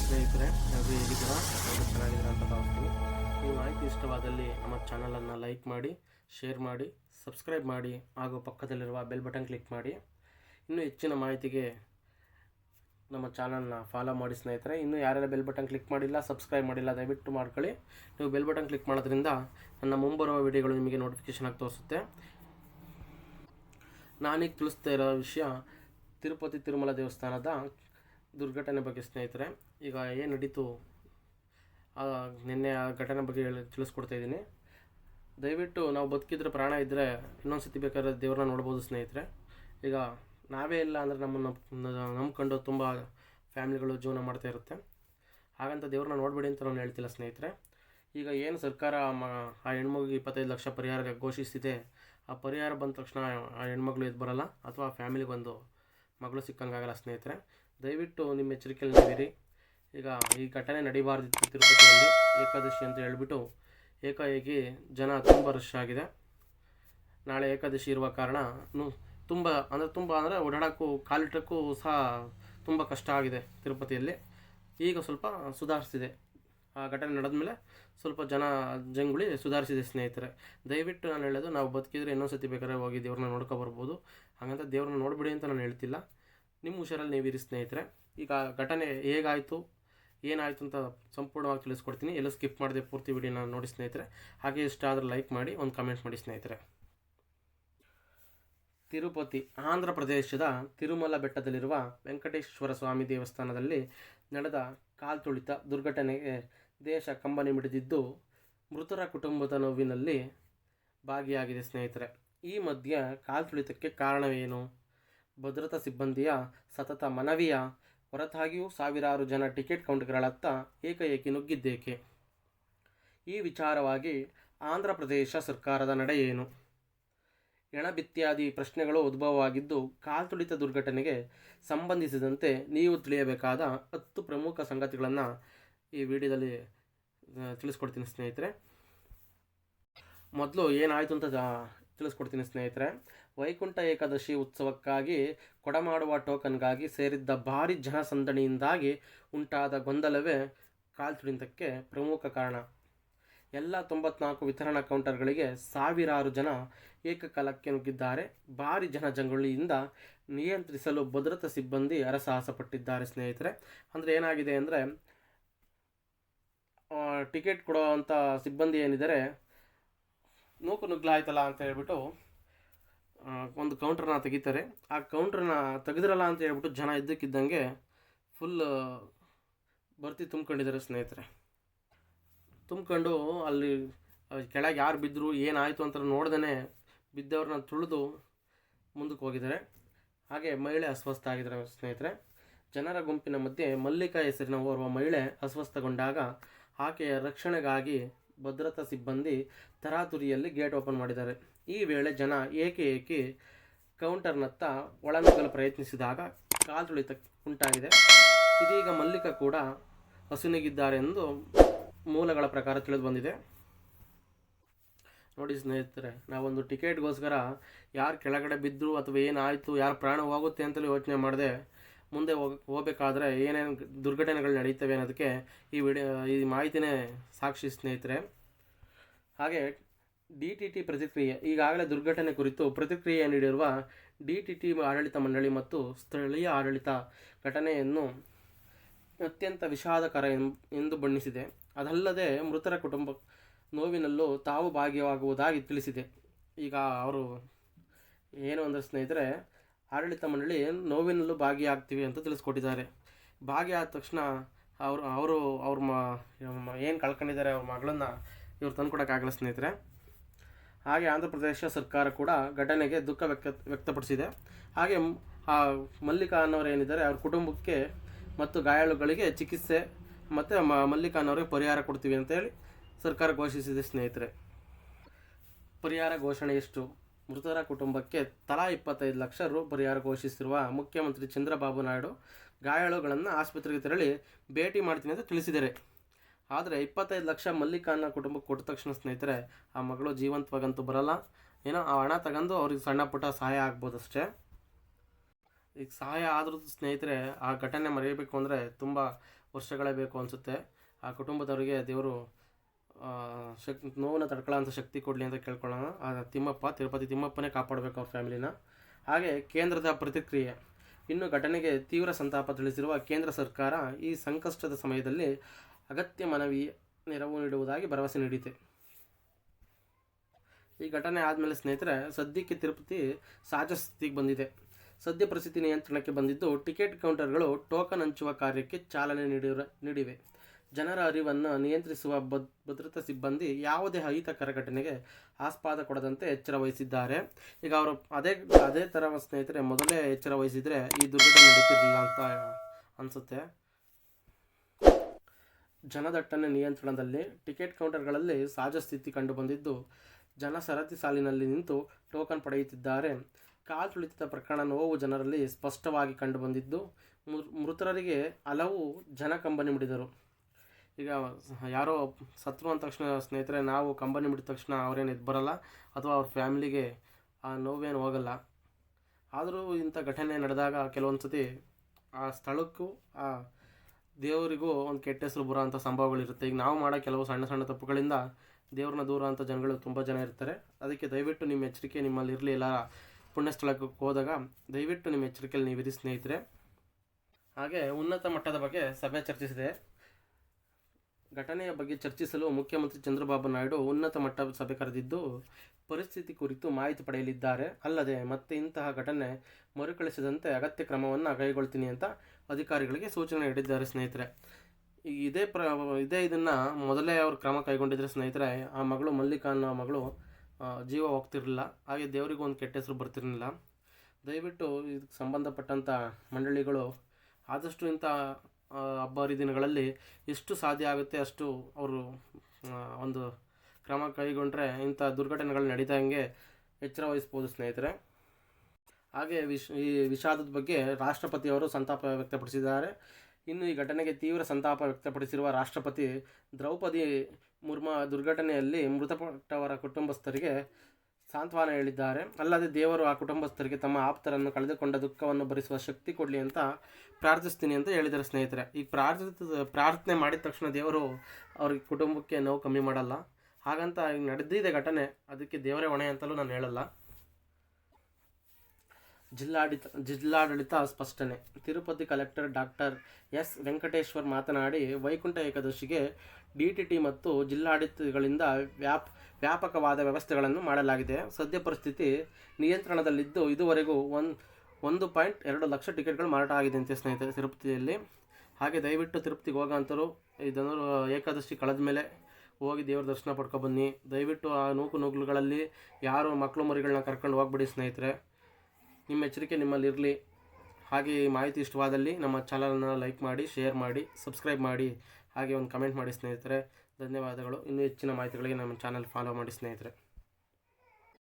ಸ್ನೇಹಿತರೆ ಎಲ್ಲರೂ ಹೇಗಿದ್ದೀರಾ? ಎಲ್ಲರೂ ಚೆನ್ನಾಗಿದ್ದೀರಾ ಅಂತ ಭಾವಿಸ್ತೀನಿ ಈ ಮಾಹಿತಿ ಇಷ್ಟವಾದಲ್ಲಿ ನಮ್ಮ ಚಾನಲನ್ನು ಲೈಕ್ ಮಾಡಿ ಶೇರ್ ಮಾಡಿ ಸಬ್ಸ್ಕ್ರೈಬ್ ಮಾಡಿ, ಹಾಗೂ ಪಕ್ಕದಲ್ಲಿರುವ ಬೆಲ್ ಬಟನ್ ಕ್ಲಿಕ್ ಮಾಡಿ. ಇನ್ನೂ ಹೆಚ್ಚಿನ ಮಾಹಿತಿಗೆ ನಮ್ಮ ಚಾನಲ್ನ ಫಾಲೋ ಮಾಡಿ ಸ್ನೇಹಿತರೆ. ಇನ್ನೂ ಯಾರ್ಯಾರು ಬೆಲ್ ಬಟನ್ ಕ್ಲಿಕ್ ಮಾಡಿಲ್ಲ ಸಬ್ಸ್ಕ್ರೈಬ್ ಮಾಡಿಲ್ಲ, ದಯವಿಟ್ಟು ಮಾಡ್ಕೊಳ್ಳಿ. ನೀವು ಬೆಲ್ ಬಟನ್ ಕ್ಲಿಕ್ ಮಾಡೋದ್ರಿಂದ ನನ್ನ ಮುಂಬರುವ ವಿಡಿಯೋಗಳು ನಿಮಗೆ ನೋಟಿಫಿಕೇಷನ್ ಆಗಿ ತೋರಿಸುತ್ತೆ. ನಾನೀಗ ತಿಳಿಸ್ತಾ ಇರೋ ವಿಷಯ ತಿರುಪತಿ ತಿರುಮಲ ದೇವಸ್ಥಾನದ ದುರ್ಘಟನೆ ಬಗ್ಗೆ ಸ್ನೇಹಿತರೆ. ಈಗ ಏನು ನಡೀತು? ಆ, ನಿನ್ನೆ ಆ ಘಟನೆ ಬಗ್ಗೆ ಹೇಳಿ ತಿಳಿಸ್ಕೊಡ್ತಾ ಇದ್ದೀನಿ. ದಯವಿಟ್ಟು ನಾವು ಬದುಕಿದ್ರೆ ಪ್ರಾಣ ಇದ್ದರೆ ಇನ್ನೊಂದು ಸತಿ ಬೇಕಾದ್ರೆ ದೇವ್ರನ್ನ ನೋಡ್ಬೋದು ಸ್ನೇಹಿತರೆ. ಈಗ ನಾವೇ ಇಲ್ಲ ಅಂದರೆ ನಮ್ಮನ್ನು ನಂಬ್ಕೊಂಡು ತುಂಬ ಫ್ಯಾಮಿಲಿಗಳು ಜೀವನ ಮಾಡ್ತಾ ಇರುತ್ತೆ. ಹಾಗಂತ ದೇವ್ರನ್ನ ನೋಡಬೇಡಿ ಅಂತ ನಾನು ಹೇಳ್ತಿಲ್ಲ ಸ್ನೇಹಿತರೆ. ಈಗ ಏನು ಸರ್ಕಾರ ಮ, ಆ ಹೆಣ್ಮಗಿಗೆ ಇಪ್ಪತ್ತೈದು ಲಕ್ಷ ಪರಿಹಾರ ಘೋಷಿಸಿದೆ ಆ ಪರಿಹಾರ ಬಂದ ತಕ್ಷಣ ಆ ಹೆಣ್ಮಗಳು ಎದ್ದು ಬರಲ್ಲ, ಅಥವಾ ಫ್ಯಾಮಿಲಿಗೆ ಒಂದು ಮಗಳು ಸಿಕ್ಕಂಗಾಗಲ್ಲ ಸ್ನೇಹಿತರೆ. ದಯವಿಟ್ಟು ನಿಮ್ಮ ಎಚ್ಚರಿಕೆಯಲ್ಲಿ ನೀವಿರಿ. ಈಗ ಈ ಘಟನೆ ನಡೀಬಾರ್ದಿತ್ತು ತಿರುಪತಿಯಲ್ಲಿ ಏಕಾದಶಿ ಅಂತ ಹೇಳಿಬಿಟ್ಟು ಏಕಾಏಕಿ ಜನ ತುಂಬ ರಶ್ ಆಗಿದೆ. ನಾಳೆ ಏಕಾದಶಿ ಇರುವ ಕಾರಣ ತುಂಬ, ಅಂದರೆ ತುಂಬ, ಅಂದರೆ ಓಡಾಡೋಕ್ಕೂ ಕಾಲಿಟ್ಟಕ್ಕೂ ಸಹ ತುಂಬ ಕಷ್ಟ ಆಗಿದೆ ತಿರುಪತಿಯಲ್ಲಿ. ಈಗ ಸ್ವಲ್ಪ ಸುಧಾರಿಸಿದೆ. ಆ ಘಟನೆ ನಡೆದ ಮೇಲೆ ಸ್ವಲ್ಪ ಜನ ಜಂಗುಳಿ ಸುಧಾರಿಸಿದೆ ಸ್ನೇಹಿತರೆ. ದಯವಿಟ್ಟು ನಾನು ಹೇಳೋದು, ನಾವು ಬದುಕಿದ್ರೆ ಇನ್ನೊಂದು ಸತಿ ಬೇಕಾದ್ರೆ ಹೋಗಿ ದೇವ್ರನ್ನ ನೋಡ್ಕೊ ಬರ್ಬೋದು. ಹಾಗಂತ ದೇವ್ರನ್ನ ನೋಡ್ಬಿಡಿ ಅಂತ ನಾನು ಹೇಳ್ತಿಲ್ಲ. ನಿಮ್ಮ ಹುಷಾರಲ್ಲಿ ನೀವಿರಿ ಸ್ನೇಹಿತರೆ. ಈಗ ಘಟನೆ ಹೇಗಾಯಿತು? ಏನಾಯಿತು ಅಂತ ಸಂಪೂರ್ಣವಾಗಿ ತಿಳಿಸ್ಕೊಡ್ತೀನಿ. ಎಲ್ಲ ಸ್ಕಿಪ್ ಮಾಡಿದೆ ಪೂರ್ತಿ ವಿಡಿಯೋನ ನೋಡಿ ಸ್ನೇಹಿತರೆ. ಹಾಗೆ ಇಷ್ಟ ಆದರೆ ಲೈಕ್ ಮಾಡಿ, ಒಂದು ಕಮೆಂಟ್ ಮಾಡಿ ಸ್ನೇಹಿತರೆ. ತಿರುಪತಿ, ಆಂಧ್ರ ಪ್ರದೇಶದ ತಿರುಮಲ ಬೆಟ್ಟದಲ್ಲಿರುವ ವೆಂಕಟೇಶ್ವರ ಸ್ವಾಮಿ ದೇವಸ್ಥಾನದಲ್ಲಿ ನಡೆದ ಕಾಲ್ತುಳಿತ ದುರ್ಘಟನೆಗೆ ದೇಶ ಕಂಬನಿ ಮಿಡಿದಿದ್ದು ಮೃತರ ಕುಟುಂಬದ ನೋವಿನಲ್ಲಿ ಭಾಗಿಯಾಗಿದೆ ಸ್ನೇಹಿತರೆ. ಈ ಮಧ್ಯೆ ಕಾಲ್ತುಳಿತಕ್ಕೆ ಕಾರಣವೇನು? ಭದ್ರತಾ ಸಿಬ್ಬಂದಿಯ ಸತತ ಮನವಿಯ ಹೊರತಾಗಿಯೂ ಸಾವಿರಾರು ಜನ ಟಿಕೆಟ್ ಕೌಂಟರ್ಗಳತ್ತ ಏಕಏಕಿ ನುಗ್ಗಿದ್ದೇಕೆ? ಈ ವಿಚಾರವಾಗಿ ಆಂಧ್ರ ಪ್ರದೇಶ ಸರ್ಕಾರದ ನಡೆ ಏನು? ಎಣಬಿತ್ಯಾದಿ ಪ್ರಶ್ನೆಗಳು ಉದ್ಭವವಾಗಿದ್ದು ಕಾಲ್ತುಳಿತ ದುರ್ಘಟನೆಗೆ ಸಂಬಂಧಿಸಿದಂತೆ ನೀವು ತಿಳಿಯಬೇಕಾದ ಹತ್ತು ಪ್ರಮುಖ ಸಂಗತಿಗಳನ್ನು ಈ ವಿಡಿಯೋದಲ್ಲಿ ತಿಳಿಸ್ಕೊಡ್ತೀನಿ ಸ್ನೇಹಿತರೆ. ಮೊದಲು ಏನಾಯಿತು ಅಂತ ತಿಳಿಸ್ಕೊಡ್ತೀನಿ ಸ್ನೇಹಿತರೆ. ವೈಕುಂಠ ಏಕಾದಶಿ ಉತ್ಸವಕ್ಕಾಗಿ ಕೊಡಮಾಡುವ ಟೋಕನ್ಗಾಗಿ ಸೇರಿದ್ದ ಭಾರಿ ಜನಸಂದಣಿಯಿಂದಾಗಿ ಉಂಟಾದ ಗೊಂದಲವೇ ಕಾಲ್ತುಳಿತಕ್ಕೆ ಪ್ರಮುಖ ಕಾರಣ. ಎಲ್ಲ ತೊಂಬತ್ನಾಲ್ಕು ವಿತರಣಾ ಕೌಂಟರ್ಗಳಿಗೆ ಸಾವಿರಾರು ಜನ ಏಕಕಾಲಕ್ಕೆ ನುಗ್ಗಿದ್ದಾರೆ. ಭಾರಿ ಜನಜಂಗುಳಿಯಿಂದ ನಿಯಂತ್ರಿಸಲು ಭದ್ರತಾ ಸಿಬ್ಬಂದಿ ಅರಸಾಹಸಪಟ್ಟಿದ್ದಾರೆ ಸ್ನೇಹಿತರೆ. ಅಂದರೆ ಏನಾಗಿದೆ ಅಂದರೆ ಟಿಕೆಟ್ ಕೊಡೋವಂಥ ಸಿಬ್ಬಂದಿ ಏನಿದ್ದಾರೆ ನೂಕು ನುಗ್ಲಾಯ್ತಲ್ಲ ಅಂತ ಹೇಳ್ಬಿಟ್ಟು ಒಂದು ಕೌಂಟ್ರನ್ನ ತೆಗಿತಾರೆ. ಆ ಕೌಂಟ್ರನ್ನ ತೆಗೆದ್ರಲ್ಲ ಅಂತ ಹೇಳ್ಬಿಟ್ಟು ಜನ ಇದ್ದಕ್ಕಿದ್ದಂಗೆ ಫುಲ್ ಬರ್ತಿ ತುಂಬ್ಕೊಂಡಿದ್ದಾರೆ ಸ್ನೇಹಿತರೆ. ತುಂಬ್ಕೊಂಡು ಅಲ್ಲಿ ಕೆಳಗೆ ಯಾರು ಬಿದ್ದರು ಏನಾಯಿತು ಅಂತ ನೋಡ್ದೇ ಬಿದ್ದವ್ರನ್ನ ತುಳಿದು ಮುಂದಕ್ಕೆ ಹೋಗಿದ್ದಾರೆ. ಹಾಗೆ ಮಹಿಳೆ ಅಸ್ವಸ್ಥ ಆಗಿದ್ದಾರೆ ಸ್ನೇಹಿತರೆ. ಜನರ ಗುಂಪಿನ ಮಧ್ಯೆ ಮಲ್ಲಿಕಾ ಹೆಸರಿನ ಓರ್ವ ಮಹಿಳೆ ಅಸ್ವಸ್ಥಗೊಂಡಾಗ ಆಕೆಯ ರಕ್ಷಣೆಗಾಗಿ ಭದ್ರತಾ ಸಿಬ್ಬಂದಿ ತರಾತುರಿಯಲ್ಲಿ ಗೇಟ್ ಓಪನ್ ಮಾಡಿದ್ದಾರೆ. ಈ ವೇಳೆ ಜನ ಏಕೆ ಏಕೆ ಕೌಂಟರ್ನತ್ತ ಒಳನುಗ್ಗಲು ಪ್ರಯತ್ನಿಸಿದಾಗ ಕಾಲ್ತುಳಿತ ಉಂಟಾಗಿದೆ. ಇದೀಗ ಮಲ್ಲಿಕ ಕೂಡ ಹಸುನಿಗಿದ್ದಾರೆ ಎಂದು ಮೂಲಗಳ ಪ್ರಕಾರ ತಿಳಿದು ಬಂದಿದೆ. ನೋಡಿ ಸ್ನೇಹಿತರೆ, ನಾವೊಂದು ಟಿಕೆಟ್ಗೋಸ್ಕರ ಯಾರು ಕೆಳಗಡೆ ಬಿದ್ದರು ಅಥವಾ ಏನಾಯಿತು, ಯಾರು ಪ್ರಾಣ ಹೋಗುತ್ತೆ ಅಂತಲೂ ಯೋಚನೆ ಮಾಡದೆ ಮುಂದೆ ಹೋಗ್, ಹೋಗಬೇಕಾದ್ರೆ ಏನೇನು ದುರ್ಘಟನೆಗಳು ನಡೀತವೆ ಅನ್ನೋದಕ್ಕೆ ಈ ವಿಡಿಯೋ, ಈ ಮಾಹಿತಿನೇ ಸಾಕ್ಷಿ ಸ್ನೇಹಿತರೆ. ಹಾಗೆ ಡಿ ಟಿ ಟಿ ಪ್ರತಿಕ್ರಿಯೆ, ಈಗಾಗಲೇ ದುರ್ಘಟನೆ ಕುರಿತು ಪ್ರತಿಕ್ರಿಯೆ ನೀಡಿರುವ ಡಿ ಟಿ ಟಿ ಆಡಳಿತ ಮಂಡಳಿ ಮತ್ತು ಸ್ಥಳೀಯ ಆಡಳಿತ ಘಟನೆಯನ್ನು ಅತ್ಯಂತ ವಿಷಾದಕರ ಎಂದು ಬಣ್ಣಿಸಿದೆ. ಅದಲ್ಲದೆ ಮೃತರ ಕುಟುಂಬ ನೋವಿನಲ್ಲೂ ತಾವು ಭಾಗಿಯಾಗುವುದಾಗಿ ತಿಳಿಸಿದೆ. ಈಗ ಅವರು ಏನು ಅಂದರೆ ಸ್ನೇಹಿತರೆ ಆಡಳಿತ ಮಂಡಳಿ ನೋವಿನಲ್ಲೂ ಭಾಗಿಯಾಗ್ತೀವಿ ಅಂತ ತಿಳಿಸ್ಕೊಟ್ಟಿದ್ದಾರೆ. ಭಾಗಿಯಾದ ತಕ್ಷಣ ಅವರು ಅವರು ಅವ್ರ ಮ ಏನು ಕಳ್ಕೊಂಡಿದ್ದಾರೆ ಅವ್ರ ಮಗಳನ್ನ ಇವ್ರು ತಂದುಕೊಡೋಕ್ಕಾಗಲ್ಲ ಸ್ನೇಹಿತರೆ. ಹಾಗೆ ಆಂಧ್ರ ಪ್ರದೇಶ ಸರ್ಕಾರ ಕೂಡ ಘಟನೆಗೆ ದುಃಖ ವ್ಯಕ್ತ, ವ್ಯಕ್ತಪಡಿಸಿದೆ. ಹಾಗೆ ಆ ಮಲ್ಲಿಕಾ ಅನ್ನೋರು ಏನಿದ್ದಾರೆ ಅವ್ರ ಕುಟುಂಬಕ್ಕೆ ಮತ್ತು ಗಾಯಾಳುಗಳಿಗೆ ಚಿಕಿತ್ಸೆ ಮತ್ತು ಮ ಮಲ್ಲಿಕಾ ಅನ್ನೋರಿಗೆ ಪರಿಹಾರ ಕೊಡ್ತೀವಿ ಅಂತೇಳಿ ಸರ್ಕಾರ ಘೋಷಿಸಿದೆ ಸ್ನೇಹಿತರೆ. ಪರಿಹಾರ ಘೋಷಣೆ ಎಷ್ಟು? ಮೃತರ ಕುಟುಂಬಕ್ಕೆ ತಲಾ ಇಪ್ಪತ್ತೈದು ಲಕ್ಷ ರು ಪರಿಹಾರ ಘೋಷಿಸಿರುವ ಮುಖ್ಯಮಂತ್ರಿ ಚಂದ್ರಬಾಬು ನಾಯ್ಡು ಗಾಯಾಳುಗಳನ್ನು ಆಸ್ಪತ್ರೆಗೆ ತೆರಳಿ ಭೇಟಿ ಮಾಡ್ತೀನಿ ಅಂತ ತಿಳಿಸಿದ್ದಾರೆ. ಆದರೆ ಇಪ್ಪತ್ತೈದು ಲಕ್ಷ ಮಲ್ಲಿಕಾನ ಕುಟುಂಬಕ್ಕೆ ಕೊಟ್ಟ ತಕ್ಷಣ ಸ್ನೇಹಿತರೆ, ಆ ಮಗಳು ಜೀವಂತವಾಗಂತೂ ಬರಲ್ಲ. ಏನೋ ಆ ಹಣ ತಗೊಂಡು ಅವ್ರಿಗೆ ಸಣ್ಣ ಪುಟ್ಟ ಸಹಾಯ ಆಗ್ಬೋದು ಅಷ್ಟೇ. ಈಗ ಸಹಾಯ ಆದರೂ ಸ್ನೇಹಿತರೆ, ಆ ಘಟನೆ ಮರೆಯಬೇಕು ಅಂದರೆ ತುಂಬ ವರ್ಷಗಳೇ ಬೇಕು ಅನಿಸುತ್ತೆ. ಆ ಕುಟುಂಬದವರಿಗೆ ದೇವರು ಶಕ್, ನೋವನ್ನು ತಡ್ಕೊಳ್ಳೋಂಥ ಶಕ್ತಿ ಕೊಡಲಿ ಅಂತ ಕೇಳ್ಕೊಳ್ಳೋಣ. ಆ, ತಿಮ್ಮಪ್ಪ, ತಿರುಪತಿ ತಿಮ್ಮಪ್ಪನೇ ಕಾಪಾಡಬೇಕು ಅವ್ರ ಫ್ಯಾಮಿಲಿನ. ಹಾಗೆ ಕೇಂದ್ರದ ಪ್ರತಿಕ್ರಿಯೆ. ಇನ್ನು ಘಟನೆಗೆ ತೀವ್ರ ಸಂತಾಪ ತಿಳಿಸಿರುವ ಕೇಂದ್ರ ಸರ್ಕಾರ ಈ ಸಂಕಷ್ಟದ ಸಮಯದಲ್ಲಿ ಅಗತ್ಯ ಮನವಿ, ನೆರವು ನೀಡುವುದಾಗಿ ಭರವಸೆ ನೀಡಿದೆ. ಈ ಘಟನೆ ಆದಮೇಲೆ ಸ್ನೇಹಿತರೆ, ಸದ್ಯಕ್ಕೆ ತಿರುಪತಿ ಸಹಜ ಸ್ಥಿತಿಗೆ ಬಂದಿದೆ. ಸದ್ಯ ಪರಿಸ್ಥಿತಿ ನಿಯಂತ್ರಣಕ್ಕೆ ಬಂದಿದ್ದು ಟಿಕೆಟ್ ಕೌಂಟರ್ಗಳು ಟೋಕನ್ ಹಂಚುವ ಕಾರ್ಯಕ್ಕೆ ಚಾಲನೆ ನೀಡಿರ, ನೀಡಿವೆ. ಜನರ ಅರಿವನ್ನು ನಿಯಂತ್ರಿಸುವ ಭದ್, ಭದ್ರತಾ ಸಿಬ್ಬಂದಿ ಯಾವುದೇ ಅಹಿತಕರ ಘಟನೆಗೆ ಆಸ್ಪಾದ ಕೊಡದಂತೆ ಎಚ್ಚರ ವಹಿಸಿದ್ದಾರೆ. ಈಗ ಅವರು ಅದೇ ಅದೇ ಥರ ಸ್ನೇಹಿತರೆ, ಮೊದಲೇ ಎಚ್ಚರ ವಹಿಸಿದರೆ ಈ ದುರ್ಘಟನೆ ನಡೀತಿರಲಿಲ್ಲ ಅಂತ ಅನಿಸುತ್ತೆ. ಜನದಟ್ಟಣೆ ನಿಯಂತ್ರಣದಲ್ಲಿ ಟಿಕೆಟ್ ಕೌಂಟರ್ಗಳಲ್ಲಿ ಸಹಜ ಸ್ಥಿತಿ ಕಂಡುಬಂದಿದ್ದು, ಜನ ಸರತಿ ಸಾಲಿನಲ್ಲಿ ನಿಂತು ಟೋಕನ್ ಪಡೆಯುತ್ತಿದ್ದಾರೆ. ಕಾಲು ತುಳಿತದ ಪ್ರಕರಣ ನೋವು ಜನರಲ್ಲಿ ಸ್ಪಷ್ಟವಾಗಿ ಕಂಡುಬಂದಿದ್ದು, ಮೃ- ಮೃತರಿಗೆ ಹಲವು ಜನ ಕಂಬನಿ ಮಿಡಿದರು. ಈಗ ಯಾರೋ ಸತ್ರು ಅಂದ ತಕ್ಷಣ ಸ್ನೇಹಿತರೆ, ನಾವು ಕಂಬನಿ ಬಿಟ್ಟ ತಕ್ಷಣ ಅವ್ರೇನು ಇದು ಬರಲ್ಲ, ಅಥವಾ ಅವ್ರ ಫ್ಯಾಮಿಲಿಗೆ ಆ ನೋವೇನು ಹೋಗಲ್ಲ. ಆದರೂ ಇಂಥ ಘಟನೆ ನಡೆದಾಗ ಕೆಲವೊಂದು ಸತಿ ಆ ಸ್ಥಳಕ್ಕೂ, ಆ ದೇವರಿಗೂ ಒಂದು ಕೆಟ್ಟ ಹೆಸರು ಬರೋ ಅಂಥ ಸಂಭವಗಳಿರುತ್ತೆ ಈಗ ನಾವು ಮಾಡೋ ಕೆಲವು ಸಣ್ಣ ಸಣ್ಣ ತಪ್ಪುಗಳಿಂದ ದೇವ್ರನ್ನ ದೂರ ಅಂತ ಜನಗಳು ತುಂಬ ಜನ ಇರ್ತಾರೆ. ಅದಕ್ಕೆ ದಯವಿಟ್ಟು ನಿಮ್ಮ ಎಚ್ಚರಿಕೆ ನಿಮ್ಮಲ್ಲಿ ಇರಲಿ. ಎಲ್ಲ ಪುಣ್ಯಸ್ಥಳಕ್ಕೆ ಹೋದಾಗ ದಯವಿಟ್ಟು ನಿಮ್ಮ ಎಚ್ಚರಿಕೆಯಲ್ಲಿ ನೀವು ಇರಿ ಸ್ನೇಹಿತರೆ. ಹಾಗೆ ಉನ್ನತ ಮಟ್ಟದ ಬಗ್ಗೆ ಸಭೆ ಚರ್ಚಿಸಿದೆ. ಘಟನೆಯ ಬಗ್ಗೆ ಚರ್ಚಿಸಲು ಮುಖ್ಯಮಂತ್ರಿ ಚಂದ್ರಬಾಬು ನಾಯ್ಡು ಉನ್ನತ ಮಟ್ಟ ಸಭೆ ಕರೆದಿದ್ದು, ಪರಿಸ್ಥಿತಿ ಕುರಿತು ಮಾಹಿತಿ ಪಡೆಯಲಿದ್ದಾರೆ. ಅಲ್ಲದೆ, ಮತ್ತೆ ಇಂತಹ ಘಟನೆ ಮರುಕಳಿಸದಂತೆ ಅಗತ್ಯ ಕ್ರಮವನ್ನು ಕೈಗೊಳ್ತೀನಿ ಅಂತ ಅಧಿಕಾರಿಗಳಿಗೆ ಸೂಚನೆ ನೀಡಿದ್ದಾರೆ ಸ್ನೇಹಿತರೆ. ಇದೇ ಪ್ರ, ಇದೇ ಇದನ್ನು ಮೊದಲೇ ಅವರು ಕ್ರಮ ಕೈಗೊಂಡಿದ್ದರೆ ಸ್ನೇಹಿತರೆ, ಆ ಮಗಳು ಮಲ್ಲಿಕಾ ಅನ್ನೋ ಮಗಳು ಜೀವ ಹೋಗ್ತಿರಲಿಲ್ಲ. ಹಾಗೆ ದೇವರಿಗೂ ಒಂದು ಕೆಟ್ಟ ಹೆಸರು ಬರ್ತಿರಲಿಲ್ಲ. ದಯವಿಟ್ಟು ಇದಕ್ಕೆ ಸಂಬಂಧಪಟ್ಟಂಥ ಮಂಡಳಿಗಳು ಆದಷ್ಟು ಇಂಥ ಹಬ್ಬ ಹರಿದಿನಗಳಲ್ಲಿ ಎಷ್ಟು ಸಾಧ್ಯ ಆಗುತ್ತೆ ಅಷ್ಟು ಅವರು ಒಂದು ಕ್ರಮ ಕೈಗೊಂಡ್ರೆ ಇಂಥ ದುರ್ಘಟನೆಗಳು ನಡೀದಂಗೆ ಎಚ್ಚರ ವಹಿಸ್ಬೋದು ಸ್ನೇಹಿತರೆ. ಹಾಗೆ ವಿಶ್, ಈ ವಿಷಾದದ ಬಗ್ಗೆ ರಾಷ್ಟ್ರಪತಿಯವರು ಸಂತಾಪ ವ್ಯಕ್ತಪಡಿಸಿದ್ದಾರೆ. ಇನ್ನು ಈ ಘಟನೆಗೆ ತೀವ್ರ ಸಂತಾಪ ವ್ಯಕ್ತಪಡಿಸಿರುವ ರಾಷ್ಟ್ರಪತಿ ದ್ರೌಪದಿ ಮುರ್ಮು ದುರ್ಘಟನೆಯಲ್ಲಿ ಮೃತಪಟ್ಟವರ ಕುಟುಂಬಸ್ಥರಿಗೆ ಸಾಂತ್ವನ ಹೇಳಿದ್ದಾರೆ. ಅಲ್ಲದೆ ದೇವರು ಆ ಕುಟುಂಬಸ್ಥರಿಗೆ ತಮ್ಮ ಆಪ್ತರನ್ನು ಕಳೆದುಕೊಂಡ ದುಃಖವನ್ನು ಭರಿಸುವ ಶಕ್ತಿ ಕೊಡಲಿ ಅಂತ ಪ್ರಾರ್ಥಿಸ್ತೀನಿ ಅಂತ ಹೇಳಿದ್ದಾರೆ ಸ್ನೇಹಿತರೆ. ಈ ಪ್ರಾರ್ಥ ಪ್ರಾರ್ಥನೆ ಮಾಡಿದ ತಕ್ಷಣ ದೇವರು ಅವ್ರಿಗೆ ಕುಟುಂಬಕ್ಕೆ ನೋವು ಕಮ್ಮಿ ಮಾಡಲ್ಲ. ಹಾಗಂತ ನಡೆದಿದೆ ಘಟನೆ, ಅದಕ್ಕೆ ದೇವರೇ ಹೊಣೆ ಅಂತಲೂ ನಾನು ಹೇಳಲ್ಲ. ಜಿಲ್ಲಾಡಳಿತ ಜಿಲ್ಲಾಡಳಿತ ಸ್ಪಷ್ಟನೆ. Tirupati collector doctor S Venkateshwar ಮಾತನಾಡಿ, ವೈಕುಂಠ ಏಕಾದಶಿಗೆ ಡಿ ಟಿ ಟಿ ಮತ್ತು ಜಿಲ್ಲಾಡಳಿತಗಳಿಂದ ವ್ಯಾಪ್ ವ್ಯಾಪಕವಾದ ವ್ಯವಸ್ಥೆಗಳನ್ನು ಮಾಡಲಾಗಿದೆ. ಸದ್ಯ ಪರಿಸ್ಥಿತಿ ನಿಯಂತ್ರಣದಲ್ಲಿದ್ದು ಇದುವರೆಗೂ ಒಂದು ಒಂದು ಪಾಯಿಂಟ್ ಎರಡು ಲಕ್ಷ ಟಿಕೆಟ್ಗಳು ಮಾರಾಟ ಆಗಿದೆ ಅಂತೆ ಸ್ನೇಹಿತರೆ, ತಿರುಪತಿಯಲ್ಲಿ. ಹಾಗೆ ದಯವಿಟ್ಟು ತಿರುಪತಿಗೆ ಹೋಗೋಂಥವ್ರು ಇದನ್ನು ಏಕಾದಶಿ ಕಳೆದ ಮೇಲೆ ಹೋಗಿ ದೇವ್ರ ದರ್ಶನ ಪಡ್ಕೊಬನ್ನಿ ದಯವಿಟ್ಟು ಆ ನೂಕು ನುಗ್ಲುಗಳಲ್ಲಿ ಯಾರು ಮಕ್ಕಳು ಮರಿಗಳನ್ನ ಕರ್ಕೊಂಡು ಹೋಗ್ಬಿಡಿ ಸ್ನೇಹಿತರೆ. ನಿಮ್ಮ ಎಚ್ಚರಿಕೆ ನಿಮ್ಮಲ್ಲಿ ಇರಲಿ. ಹಾಗೆ ಈ ಮಾಹಿತಿ ಇಷ್ಟವಾದಲ್ಲಿ ನಮ್ಮ ಚಾನಲನ್ನು ಲೈಕ್ ಮಾಡಿ, ಶೇರ್ ಮಾಡಿ, ಸಬ್ಸ್ಕ್ರೈಬ್ ಮಾಡಿ. ಹಾಗೆ ಒಂದು ಕಮೆಂಟ್ ಮಾಡಿ ಸ್ನೇಹಿತರೆ. ಧನ್ಯವಾದಗಳು. ಇನ್ನೂ ಹೆಚ್ಚಿನ ಮಾಹಿತಿಗಳಿಗೆ ನಮ್ಮ ಚಾನಲ್ ಫಾಲೋ ಮಾಡಿ ಸ್ನೇಹಿತರೆ.